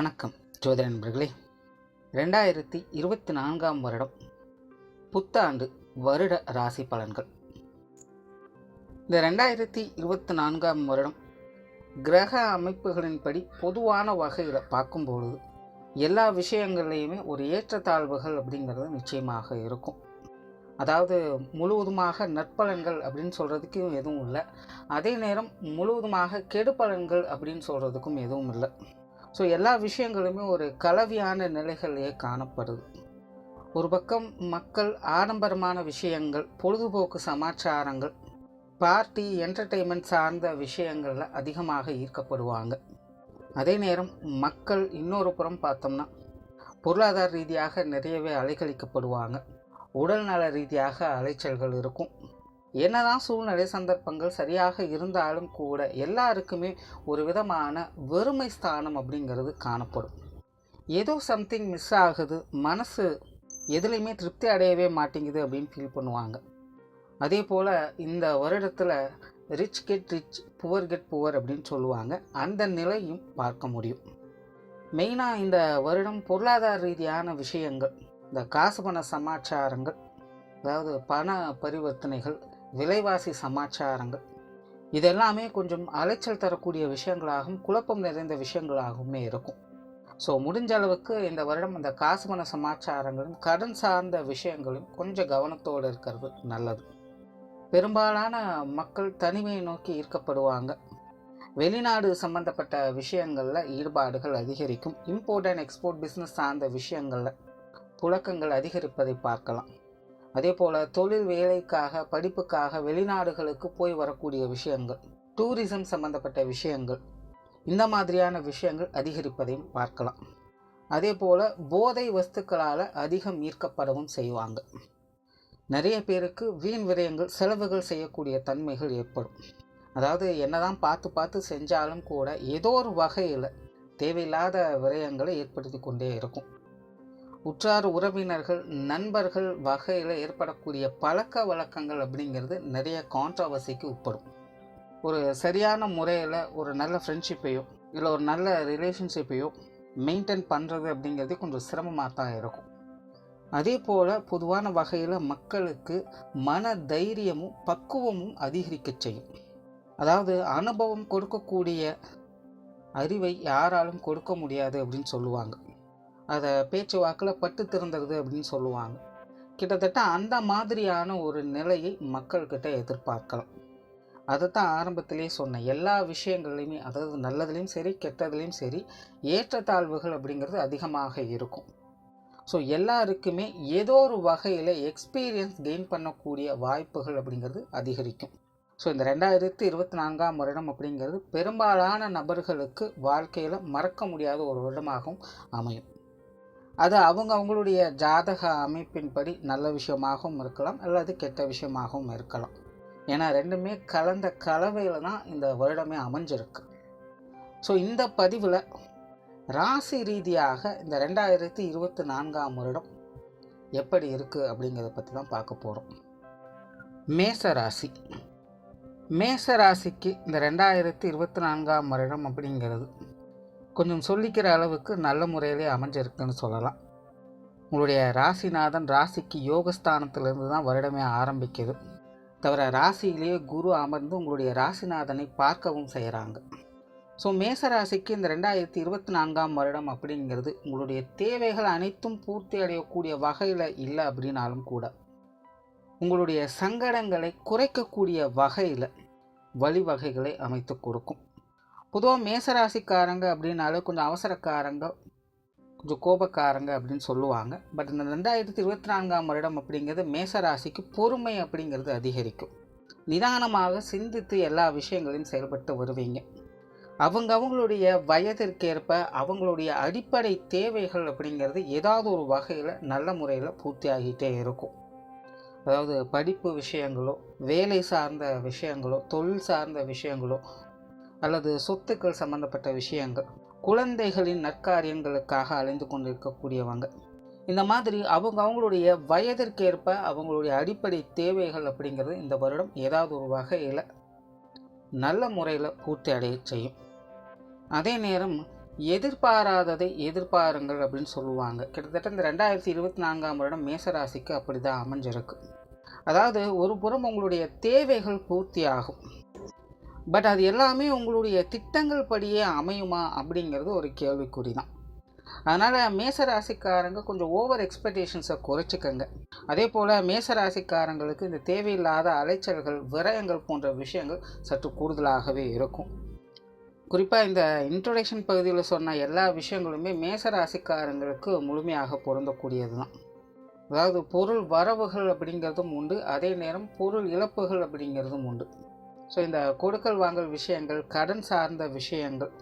வணக்கம் ஜோதிட நண்பர்களே. ரெண்டாயிரத்தி இருபத்தி நான்காம் வருடம் புத்தாண்டு வருட ராசி பலன்கள். இந்த ரெண்டாயிரத்தி இருபத்தி நான்காம் வருடம் கிரக அமைப்புகளின்படி பொதுவான வகையில் பார்க்கும்பொழுது எல்லா விஷயங்கள்லையுமே ஒரு ஏற்றத்தாழ்வுகள் அப்படிங்கிறது நிச்சயமாக இருக்கும். அதாவது முழுவதுமாக நற்பலன்கள் அப்படின்னு சொல்கிறதுக்கும் எதுவும் இல்லை. அதே நேரம் முழுவதுமாக கெடுபலன்கள் அப்படின்னு சொல்கிறதுக்கும் எதுவும் இல்லை. ஸோ எல்லா விஷயங்களுமே ஒரு கலவையான நிலைகளிலே காணப்படுது. ஒரு பக்கம் மக்கள் ஆடம்பரமான விஷயங்கள் பொழுதுபோக்கு சமாச்சாரங்கள் பார்ட்டி என்டர்டெயின்மெண்ட் சார்ந்த விஷயங்களில் அதிகமாக ஈர்க்கப்படுவாங்க. அதே நேரம் மக்கள் இன்னொரு புறம் பார்த்தோம்னா பொருளாதார ரீதியாக நிறையவே அலைக்கழிக்கப்படுவாங்க உடல்நல ரீதியாக அலைச்சல்கள் இருக்கும். என்னதான் சூழ்நிலை சந்தர்ப்பங்கள் சரியாக இருந்தாலும் கூட எல்லாருக்குமே ஒரு விதமான வெறுமை ஸ்தானம் அப்படிங்கிறது காணப்படும். ஏதோ சம்திங் மிஸ் ஆகுது மனசு எதுலேயுமே திருப்தி அடையவே மாட்டேங்குது அப்படின்னு ஃபீல் பண்ணுவாங்க. அதே போல் இந்த வருடத்தில் rich get rich poor get poor அப்படின்னு சொல்லுவாங்க. அந்த நிலையும் பார்க்க முடியும். மெயினாக இந்த வருடம் பொருளாதார ரீதியான விஷயங்கள் இந்த காசு பண சமாச்சாரங்கள் அதாவது பண பரிவர்த்தனைகள் விலைவாசி சமாச்சாரங்கள். இதெல்லாமே கொஞ்சம் அலைச்சல் தரக்கூடிய விஷயங்களாகவும் குழப்பம் நிறைந்த விஷயங்களாகவுமே இருக்கும். ஸோ முடிஞ்ச அளவுக்கு இந்த வருடம் அந்த காசு பண சமாச்சாரங்களும் கடன் சார்ந்த விஷயங்களும் கொஞ்சம் கவனத்தோடு இருக்கிறது நல்லது. பெரும்பாலான மக்கள் தனிமையை நோக்கி ஈர்க்கப்படுவாங்க. வெளிநாடு சம்பந்தப்பட்ட விஷயங்களில் ஈடுபாடுகள் அதிகரிக்கும். இம்போர்ட் அண்ட் எக்ஸ்போர்ட் பிஸ்னஸ் சார்ந்த விஷயங்களில் புழக்கங்கள் அதிகரிப்பதை பார்க்கலாம். அதே போல் தொழில் வேலைக்காக படிப்புக்காக வெளிநாடுகளுக்கு போய் வரக்கூடிய விஷயங்கள் டூரிசம் சம்பந்தப்பட்ட விஷயங்கள் இந்த மாதிரியான விஷயங்கள் அதிகரிப்பதையும் பார்க்கலாம். அதே போல் போதை வஸ்துக்களால் அதிகம் ஈர்க்கப்படவும் செய்வாங்க. நிறைய பேருக்கு வீண் விரயங்கள் செலவுகள் செய்யக்கூடிய தன்மைகள் ஏற்படும். அதாவது என்னதான் பார்த்து பார்த்து செஞ்சாலும் கூட ஏதோ ஒரு வகையில் தேவையில்லாத விரயங்களை ஏற்படுத்தி கொண்டே இருக்கும். உற்றார் உறவினர்கள் நண்பர்கள் வகையில் ஏற்படக்கூடிய பழக்க வழக்கங்கள் அப்படிங்கிறது நிறைய கான்ட்ரவர்சிக்கு உட்படும். ஒரு சரியான முறையில் ஒரு நல்ல ஃப்ரெண்ட்ஷிப்பையோ இல்லை ஒரு நல்ல ரிலேஷன்ஷிப்பையோ மெயின்டைன் பண்ணுறது அப்படிங்கிறது கொஞ்சம் சிரமமாக தான் இருக்கும். அதே போல் பொதுவான வகையில் மக்களுக்கு மன தைரியமும் பக்குவமும் அதிகரிக்க செய்யும். அதாவது அனுபவம் கொடுக்கக்கூடிய அறிவை யாராலும் கொடுக்க முடியாது அப்படின்னு சொல்லுவாங்க. அதை பேச்சு வாக்கில் பட்டு திறந்துருது அப்படின்னு சொல்லுவாங்க. கிட்டத்தட்ட அந்த மாதிரியான ஒரு நிலையை மக்கள்கிட்ட எதிர்பார்க்கலாம். அதை தான் ஆரம்பத்திலே சொன்னேன் எல்லா விஷயங்கள்லையுமே அதாவது நல்லதுலேயும் சரி கெட்டதுலேயும் சரி ஏற்றத்தாழ்வுகள் அப்படிங்கிறது அதிகமாக இருக்கும். ஸோ எல்லாருக்குமே ஏதோ ஒரு வகையில் எக்ஸ்பீரியன்ஸ் கெயின் பண்ணக்கூடிய வாய்ப்புகள் அப்படிங்கிறது அதிகரிக்கும். ஸோ இந்த ரெண்டாயிரத்தி இருபத்தி நான்காம் வருடம் அப்படிங்கிறது பெரும்பாலான நபர்களுக்கு வாழ்க்கையில் மறக்க முடியாத ஒரு வருடமாகவும் அமையும். அது அவங்க அவங்களுடைய ஜாதக அமைப்பின்படி நல்ல விஷயமாகவும் இருக்கலாம் அல்லது கெட்ட விஷயமாகவும் இருக்கலாம். ஏன்னா ரெண்டுமே கலந்த கலவையில் தான் இந்த வருடமே அமைஞ்சிருக்கு. ஸோ இந்த பதிவில் ராசி ரீதியாக இந்த ரெண்டாயிரத்தி இருபத்தி நான்காம் வருடம் எப்படி இருக்குது அப்படிங்கிறத பற்றி தான் பார்க்க போகிறோம் மேச ராசி. மேச ராசிக்கு இந்த ரெண்டாயிரத்தி இருபத்தி நான்காம் வருடம் அப்படிங்கிறது கொஞ்சம் சொல்லிக்கிற அளவுக்கு நல்ல முறையிலே அமைஞ்சிருக்குன்னு சொல்லலாம். உங்களுடைய ராசிநாதன் ராசிக்கு யோகஸ்தானத்திலிருந்து தான் வருடமே ஆரம்பிக்குது. தவிர ராசியிலேயே குரு அமர்ந்து உங்களுடைய ராசிநாதனை பார்க்கவும் செய்கிறாங்க ஸோ மேச ராசிக்கு இந்த ரெண்டாயிரத்தி இருபத்தி நான்காம் வருடம் அப்படிங்கிறது உங்களுடைய தேவைகள் அனைத்தும் பூர்த்தி அடையக்கூடிய வகையில் இல்லை அப்படின்னாலும் கூட உங்களுடைய சங்கடங்களை குறைக்கக்கூடிய வகையில் வழிவகைகளை அமைத்து கொடுக்கும். பொதுவாக மேசராசிக்காரங்க அப்படின்னாலே கொஞ்சம் அவசரக்காரங்க கொஞ்சம் கோபக்காரங்க அப்படின்னு சொல்லுவாங்க. பட் இந்த ரெண்டாயிரத்தி இருபத்தி நான்காம் வருடம் அப்படிங்கிறது மேசராசிக்கு பொறுமை அப்படிங்கிறது அதிகரிக்கும். நிதானமாக சிந்தித்து எல்லா விஷயங்களையும் செயல்பட்டு வருவீங்க. அவங்க அவங்களுடைய வயதிற்கேற்ப அவங்களுடைய அடிப்படை தேவைகள் அப்படிங்கிறது ஏதாவது ஒரு வகையில் நல்ல முறையில் பூர்த்தி ஆகிட்டே இருக்கும். அதாவது படிப்பு விஷயங்களோ வேலை சார்ந்த விஷயங்களோ தொழில் சார்ந்த விஷயங்களோ அல்லது சொத்துக்கள் சம்பந்தப்பட்ட விஷயங்கள் குழந்தைகளின் நற்காரியங்களுக்காக அலைந்து கொண்டிருக்கக்கூடியவங்க. இந்த மாதிரி அவங்க அவங்களுடைய வயதிற்கேற்ப அவங்களுடைய அடிப்படை தேவைகள் அப்படிங்கிறது இந்த வருடம் ஏதாவது ஒரு வகையில் நல்ல முறையில் பூர்த்தி அடைய செய்யும். அதே நேரம் எதிர்பாராததை எதிர்பாருங்கள் அப்படின்னு சொல்லுவாங்க. கிட்டத்தட்ட இந்த ரெண்டாயிரத்தி இருபத்தி நான்காம் வருடம் மேசராசிக்கு அப்படி தான் அமைஞ்சிருக்கு. அதாவது ஒரு புறம் உங்களுடைய தேவைகள் பூர்த்தி ஆகும் பட் அது எல்லாமே உங்களுடைய திட்டங்கள் படியே அமையுமா அப்படிங்கிறது ஒரு கேள்விக்குறி தான். அதனால் மேசராசிக்காரங்க கொஞ்சம் ஓவர் எக்ஸ்பெக்டேஷன்ஸை குறைச்சிக்கங்க. அதே போல் மேசராசிக்காரங்களுக்கு இந்த தேவையில்லாத அலைச்சல்கள் விரயங்கள் போன்ற விஷயங்கள் சற்று கூடுதலாகவே இருக்கும். குறிப்பாக இந்த இன்ட்ரொடக்ஷன் பகுதியில் சொன்ன எல்லா விஷயங்களுமே மேசராசிக்காரங்களுக்கு முழுமையாக பொருந்தக்கூடியது தான். அதாவது பொருள் வரவுகள் அப்படிங்கிறதும் உண்டு அதே நேரம் பொருள் இழப்புகள் அப்படிங்கிறதும் உண்டு. ஸோ இந்த கொடுக்கல் வாங்கல் விஷயங்கள் கடன் சார்ந்த விஷயங்கள்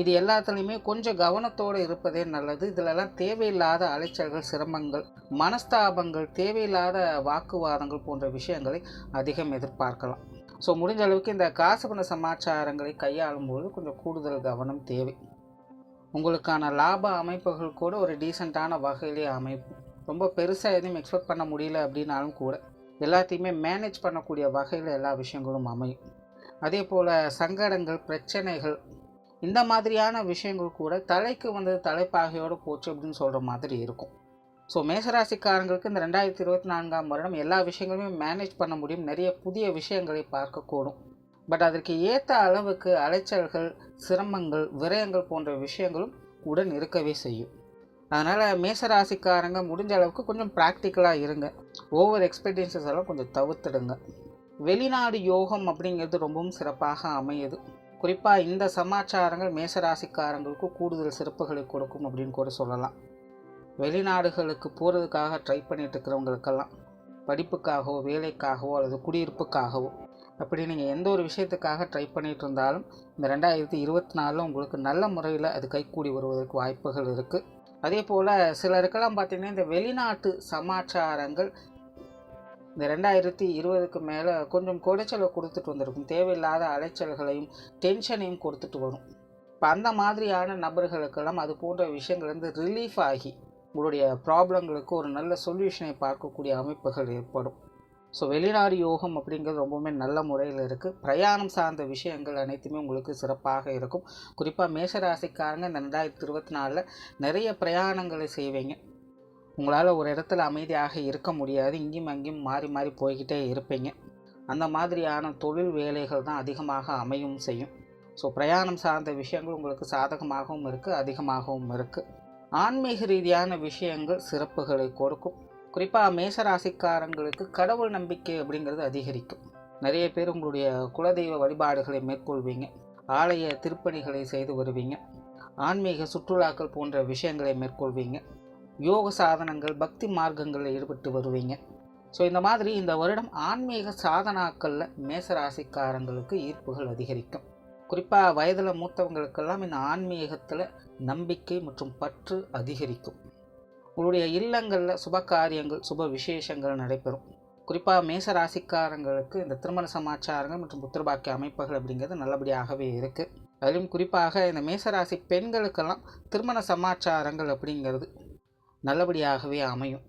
இது எல்லாத்துலேயுமே கொஞ்சம் கவனத்தோடு இருப்பதே நல்லது. இதிலெல்லாம் தேவையில்லாத அலைச்சல்கள் சிரமங்கள் மனஸ்தாபங்கள் தேவையில்லாத வாக்குவாதங்கள் போன்ற விஷயங்களை அதிகம் எதிர்பார்க்கலாம். ஸோ முடிஞ்ச அளவுக்கு இந்த காசு பண சமாச்சாரங்களை கையாளும் போது கொஞ்சம் கூடுதல் கவனம் தேவை. உங்களுக்கான லாப அமைப்புகள் கூட ஒரு டீசெண்டான வகையிலே அமைப்பு ரொம்ப பெருசாக எதுவும் எக்ஸ்பெக்ட் பண்ண முடியல அப்படின்னாலும் கூட எல்லாத்தையுமே மேனேஜ் பண்ணக்கூடிய வகையில் எல்லா விஷயங்களும் அமையும். அதே போல் சங்கடங்கள் பிரச்சனைகள் இந்த மாதிரியான விஷயங்கள் கூட தலைக்கு வந்தது தலைப்பாகையோடு போச்சு அப்படின்னு சொல்கிற மாதிரி இருக்கும். ஸோ மேசராசிக்காரங்களுக்கு இந்த ரெண்டாயிரத்தி இருபத்தி நான்காம் வருடம் எல்லா விஷயங்களுமே மேனேஜ் பண்ண முடியும். நிறைய புதிய விஷயங்களை பார்க்கக்கூடும். பட் அதற்கு ஏற்ற அளவுக்கு அலைச்சல்கள் சிரமங்கள் விரயங்கள் போன்ற விஷயங்களும் உடன் இருக்கவே செய்யும். அதனால் மேசராசிக்காரங்க முடிஞ்ச அளவுக்கு கொஞ்சம் ப்ராக்டிக்கலாக இருங்க. ஓவர் எக்ஸ்பெக்டேஷன்ஸ் எல்லாம் கொஞ்சம் தவிர்த்துடுங்க. வெளிநாடு யோகம் அப்படிங்கிறது ரொம்பவும் சிறப்பாக அமையுது. குறிப்பாக இந்த சமாச்சாரங்கள் மேசராசிக்காரங்களுக்கு கூடுதல் சிறப்புகளை கொடுக்கும் அப்படின்னு கூட சொல்லலாம். வெளிநாடுகளுக்கு போகிறதுக்காக ட்ரை பண்ணிட்டு இருக்கிறவங்களுக்கெல்லாம் படிப்புக்காகவோ வேலைக்காகவோ அல்லது குடியிருப்புக்காகவோ அப்படி நீங்கள் எந்த ஒரு விஷயத்துக்காக ட்ரை பண்ணிகிட்டு இருந்தாலும் இந்த ரெண்டாயிரத்தி இருபத்தி நாலில் உங்களுக்கு நல்ல முறையில் அது கைக்கூடி வருவதற்கு வாய்ப்புகள் இருக்குது அதே போல் சிலருக்கெல்லாம் பார்த்திங்கன்னா இந்த வெளிநாட்டு சமாச்சாரங்கள் இந்த ரெண்டாயிரத்தி இருபதுக்கு மேலே கொஞ்சம் குடைச்சலை கொடுத்துட்டு வந்திருக்கும். தேவையில்லாத அலைச்சல்களையும் டென்ஷனையும் கொடுத்துட்டு வரும். இப்போ அந்த மாதிரியான நபர்களுக்கெல்லாம் அது போன்ற விஷயங்கள்லேருந்து ரிலீஃப் ஆகி உங்களுடைய ப்ராப்ளங்களுக்கு ஒரு நல்ல சொல்யூஷனை பார்க்கக்கூடிய அமைப்புகள் ஏற்படும். ஸோ வெளிநாடு யோகம் அப்படிங்கிறது ரொம்பவுமே நல்ல முறையில் இருக்குது பிரயாணம் சார்ந்த விஷயங்கள் அனைத்துமே உங்களுக்கு சிறப்பாக இருக்கும். குறிப்பாக மேஷராசிக்காரங்க இந்த ரெண்டாயிரத்தி இருபத்தி நாலில் நிறைய பிரயாணங்களை செய்வீங்க. உங்களால் ஒரு இடத்துல அமைதியாக இருக்க முடியாது. இங்கேயும் அங்கேயும் மாறி மாறி போய்கிட்டே இருப்பீங்க. அந்த மாதிரியான தொழில் வேலைகள் தான் அதிகமாக அமையும் செய்யும். ஸோ பிரயாணம் சார்ந்த விஷயங்கள் உங்களுக்கு சாதகமாகவும் இருக்குது அதிகமாகவும் இருக்குது ஆன்மீக ரீதியான விஷயங்கள் சிறப்புகளை கொடுக்கும். குறிப்பாக மேசராசிக்காரங்களுக்கு கடவுள் நம்பிக்கை அப்படிங்கிறது அதிகரிக்கும். நிறைய பேர் உங்களுடைய குலதெய்வ வழிபாடுகளை மேற்கொள்வீங்க. ஆலய திருப்பணிகளை செய்து வருவீங்க. ஆன்மீக சுற்றுலாக்கள் போன்ற விஷயங்களை மேற்கொள்வீங்க. யோக சாதனங்கள் பக்தி மார்க்கங்களில் ஈடுபட்டு வருவீங்க. ஸோ இந்த மாதிரி இந்த வருடம் ஆன்மீக சாதனாக்களில் மேசராசிக்காரங்களுக்கு ஈர்ப்புகள் அதிகரிக்கும். குறிப்பாக வயதில் மூத்தவங்களுக்கெல்லாம் இந்த ஆன்மீகத்தில் நம்பிக்கை மற்றும் பற்று அதிகரிக்கும். உங்களுடைய இல்லங்களில் சுப காரியங்கள் சுப விசேஷங்கள் நடைபெறும். குறிப்பாக மேச ராசிக்காரங்களுக்கு இந்த திருமண சமாச்சாரங்கள் மற்றும் புத்திரபாக்கிய அமைப்புகள் அப்படிங்கிறது நல்லபடியாகவே இருக்குது அதிலும் குறிப்பாக இந்த மேசராசி பெண்களுக்கெல்லாம் திருமண சமாச்சாரங்கள் அப்படிங்கிறது நல்லபடியாகவே அமையும்.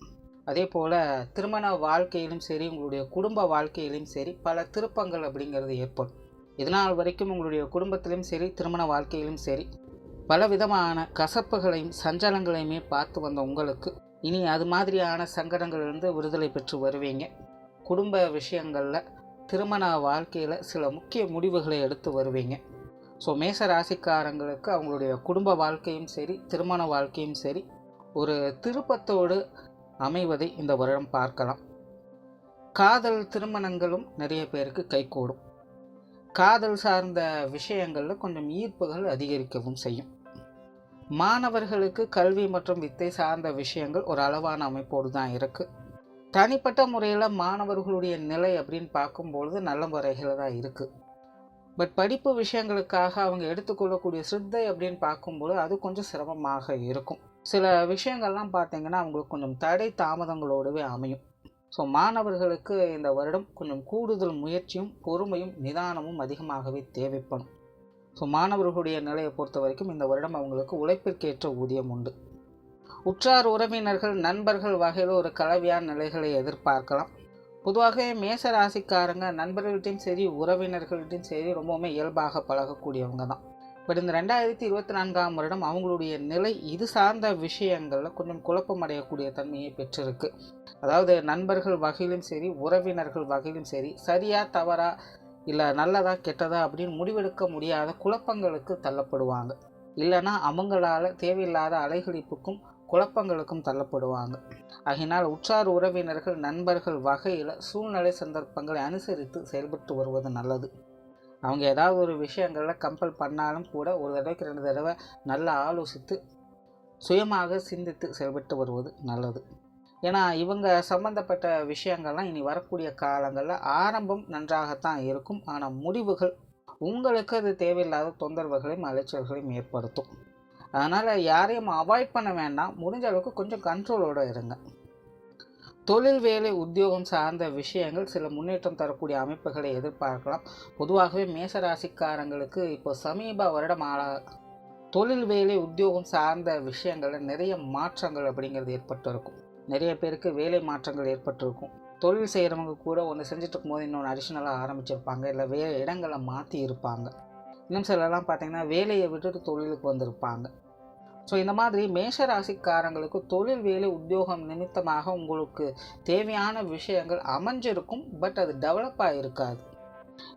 அதே போல் திருமண வாழ்க்கையிலும் சரி உங்களுடைய குடும்ப வாழ்க்கையிலும் சரி பல திருப்பங்கள் அப்படிங்கிறது ஏற்படும். இதனால் வரைக்கும் உங்களுடைய குடும்பத்திலும் சரி திருமண வாழ்க்கையிலும் சரி பல விதமான கசப்புகளையும் சஞ்சலங்களையுமே பார்த்து வந்த உங்களுக்கு இனி அது மாதிரியான சங்கடங்களிலிருந்து விடுதலை பெற்று வருவீங்க. குடும்ப விஷயங்களில் திருமண வாழ்க்கையில் சில முக்கிய முடிவுகளை எடுத்து வருவீங்க. ஸோ மேச ராசிக்காரங்களுக்கு அவங்களுடைய குடும்ப வாழ்க்கையும் சரி திருமண வாழ்க்கையும் சரி ஒரு திருப்பத்தோடு அமைவதை இந்த வருடம் பார்க்கலாம். காதல் திருமணங்களும் நிறைய பேருக்கு கைகூடும். காதல் சார்ந்த விஷயங்களில் கொஞ்சம் ஈர்ப்புகள் அதிகரிக்கவும் செய்யும். மாணவர்களுக்கு கல்வி மற்றும் வித்தை சார்ந்த விஷயங்கள் ஒரு அளவான அமைப்போடு தான் இருக்குது தனிப்பட்ட முறையில் மாணவர்களுடைய நிலை அப்படின்னு பார்க்கும்பொழுது நல்ல முறையில் தான் இருக்குது பட் படிப்பு விஷயங்களுக்காக அவங்க எடுத்துக்கொள்ளக்கூடிய சித்தை அப்படின்னு பார்க்கும்போது அது கொஞ்சம் சிரமமாக இருக்கும். சில விஷயங்கள்லாம் பார்த்தீங்கன்னா அவங்களுக்கு கொஞ்சம் தடை தாமதங்களோடவே அமையும். ஸோ மாணவர்களுக்கு இந்த வருடம் கொஞ்சம் கூடுதல் முயற்சியும் பொறுமையும் நிதானமும் அதிகமாகவே தேவைப்படும். ஸோ மாணவர்களுடைய நிலையை பொறுத்த வரைக்கும் இந்த வருடம் அவங்களுக்கு உழைப்பிற்கேற்ற ஊதியம் உண்டு. உற்றார் உறவினர்கள் நண்பர்கள் வகையில் ஒரு கலவையான நிலைகளை எதிர்பார்க்கலாம். பொதுவாக மேச ராசிக்காரங்க நண்பர்கள்ட்டையும் சரி உறவினர்கள்ட்டையும் சரி ரொம்பவுமே இயல்பாக பழகக்கூடியவங்க தான். பட் இந்த ரெண்டாயிரத்தி இருபத்தி நான்காம் வருடம் அவங்களுடைய நிலை இது சார்ந்த விஷயங்களில் கொஞ்சம் குழப்பமடையக்கூடிய தன்மையை பெற்றிருக்கு. அதாவது நண்பர்கள் வகையிலும் சரி உறவினர்கள் வகையிலும் சரி சரியா தவறா இல்லை நல்லதா கெட்டதா அப்படின்னு முடிவெடுக்க முடியாத குழப்பங்களுக்கு தள்ளப்படுவாங்க. இல்லைன்னா அவங்களால தேவையில்லாத அலைகளிப்புக்கும் குழப்பங்களுக்கும் தள்ளப்படுவாங்க. ஆகினால் உற்றார் உறவினர்கள் நண்பர்கள் வகையில் சூழ்நிலை சந்தர்ப்பங்களை அனுசரித்து செயல்பட்டு வருவது நல்லது. அவங்க ஏதாவது ஒரு விஷயங்களில் கம்பல் பண்ணாலும் கூட ஒரு தடவைக்கு ரெண்டு தடவை நல்லா ஆலோசித்து சுயமாக சிந்தித்து செயல்பட்டு வருவது நல்லது. ஏன்னா இவங்க சம்மந்தப்பட்ட விஷயங்கள்லாம் இனி வரக்கூடிய காலங்களில் ஆரம்பம் நன்றாகத்தான் இருக்கும். ஆனால் முடிவுகள் உங்களுக்கு அது தேவையில்லாத தொந்தரவுகளையும் அலைச்சல்களையும் ஏற்படுத்தும். அதனால் யாரையும் அவாய்ட் பண்ண வேண்டாம். முடிஞ்ச அளவுக்கு கொஞ்சம் கண்ட்ரோலோடு இருங்க. தொழில் வேலை உத்தியோகம் சார்ந்த விஷயங்கள் சில முன்னேற்றம் தரக்கூடிய அமைப்புகளை எதிர்பார்க்கலாம். பொதுவாகவே மேசராசிக்காரங்களுக்கு இப்போ சமீப வருடம் ஆளா தொழில் வேலை உத்தியோகம் சார்ந்த விஷயங்களில் நிறைய மாற்றங்கள் அப்படிங்கிறது ஏற்பட்டிருக்கும். நிறைய பேருக்கு வேலை மாற்றங்கள் ஏற்பட்டிருக்கும். தொழில் செய்கிறவங்க கூட ஒன்று செஞ்சுட்டு இருக்கும்போது இன்னொன்று அடிஷ்னலாக ஆரம்பிச்சிருப்பாங்க. இல்லை வேறு இடங்களை மாற்றி இருப்பாங்க. இன்னும் சிலர்லாம் பார்த்தீங்கன்னா வேலையை விட்டுட்டு தொழிலுக்கு வந்திருப்பாங்க. ஸோ இந்த மாதிரி மேஷ ராசிக்காரங்களுக்கு தொழில் வேலை உத்தியோகம் நிமித்தமாக உங்களுக்கு தேவையான விஷயங்கள் அமைஞ்சிருக்கும் பட் அது டெவலப்பாக இருக்காது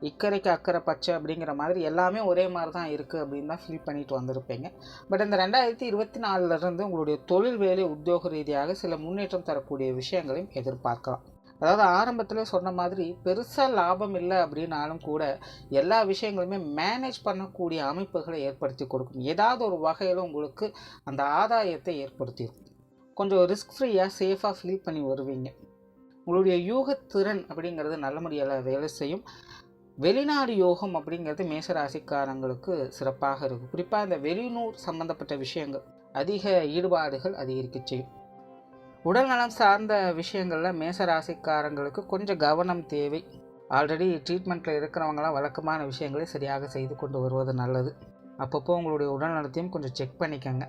இக்கரைக்கு அக்கறை பச்சை அப்படிங்கிற மாதிரி எல்லாமே ஒரே மாதிரி தான் இருக்குது அப்படின்னு தான் ஃபீல் பண்ணிட்டு வந்திருப்பீங்க. பட் இந்த ரெண்டாயிரத்தி இருபத்தி நாலுலேருந்து உங்களுடைய தொழில் வேலை உத்தியோக ரீதியாக சில முன்னேற்றம் தரக்கூடிய விஷயங்களையும் எதிர்பார்க்கலாம். அதாவது ஆரம்பத்தில் சொன்ன மாதிரி பெருசாக லாபம் இல்லை அப்படின்னாலும் கூட எல்லா விஷயங்களுமே மேனேஜ் பண்ணக்கூடிய அமைப்புகளை ஏற்படுத்தி கொடுக்கும். ஏதாவது ஒரு வகையில் உங்களுக்கு அந்த ஆதாயத்தை ஏற்படுத்திடும் கொஞ்சம் ரிஸ்க் ஃப்ரீயாக சேஃபாக ஃபீல் பண்ணி வருவீங்க. உங்களுடைய யூகத்திறன் அப்படிங்கிறது நல்ல முறையில் வேலை செய்யும். வெளிநாடு யோகம் அப்படிங்கிறது மேசராசிக்காரங்களுக்கு சிறப்பாக இருக்கும். குறிப்பாக இந்த வெளிநூர் சம்பந்தப்பட்ட விஷயங்கள் அதிக ஈடுபாடுகள் அதிகரிக்க செய்யும். உடல்நலம் சார்ந்த விஷயங்களில் மேசராசிக்காரங்களுக்கு கொஞ்சம் கவனம் தேவை. ஆல்ரெடி ட்ரீட்மெண்ட்டில் இருக்கிறவங்களாம் வழக்கமான விஷயங்களை சரியாக செய்து கொண்டு வருவது நல்லது. அப்பப்போ உங்களுடைய உடல்நலத்தையும் கொஞ்சம் செக் பண்ணிக்கோங்க.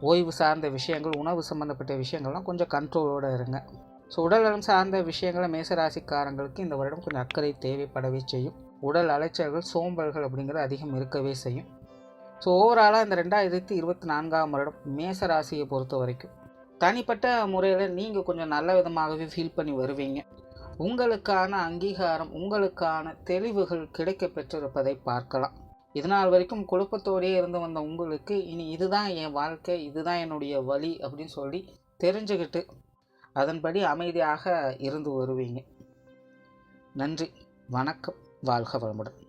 ஓய்வு சார்ந்த விஷயங்கள் உணவு சம்மந்தப்பட்ட விஷயங்கள்லாம் கொஞ்சம் கண்ட்ரோலோடு இருங்க. ஸோ உடல்நலம் சார்ந்த விஷயங்களை மேசராசிக்காரங்களுக்கு இந்த வருடம் கொஞ்சம் அக்கறை தேவைப்படவே செய்யும். உடல் அலைச்சல்கள் சோம்பல்கள் அப்படிங்கிறது அதிகம் இருக்கவே செய்யும். ஸோ ஓவராலாக இந்த ரெண்டாயிரத்தி இருபத்தி நான்காம் வருடம் மேச ராசியை பொறுத்த வரைக்கும் தனிப்பட்ட முறையில் நீங்கள் கொஞ்சம் நல்ல விதமாகவே ஃபீல் பண்ணி வருவீங்க. உங்களுக்கான அங்கீகாரம் உங்களுக்கான தெளிவுகள் கிடைக்க பெற்றிருப்பதை பார்க்கலாம். இதனால் வரைக்கும் குழப்பத்தோடையே இருந்து வந்த உங்களுக்கு இனி இதுதான் என் வாழ்க்கை இதுதான் என்னுடைய வழி அப்படின்னு சொல்லி தெரிஞ்சுக்கிட்டு அதன்படி அமைதியாக இருந்து வருவீங்க. நன்றி. வணக்கம். வாழ்க வளமுடன்.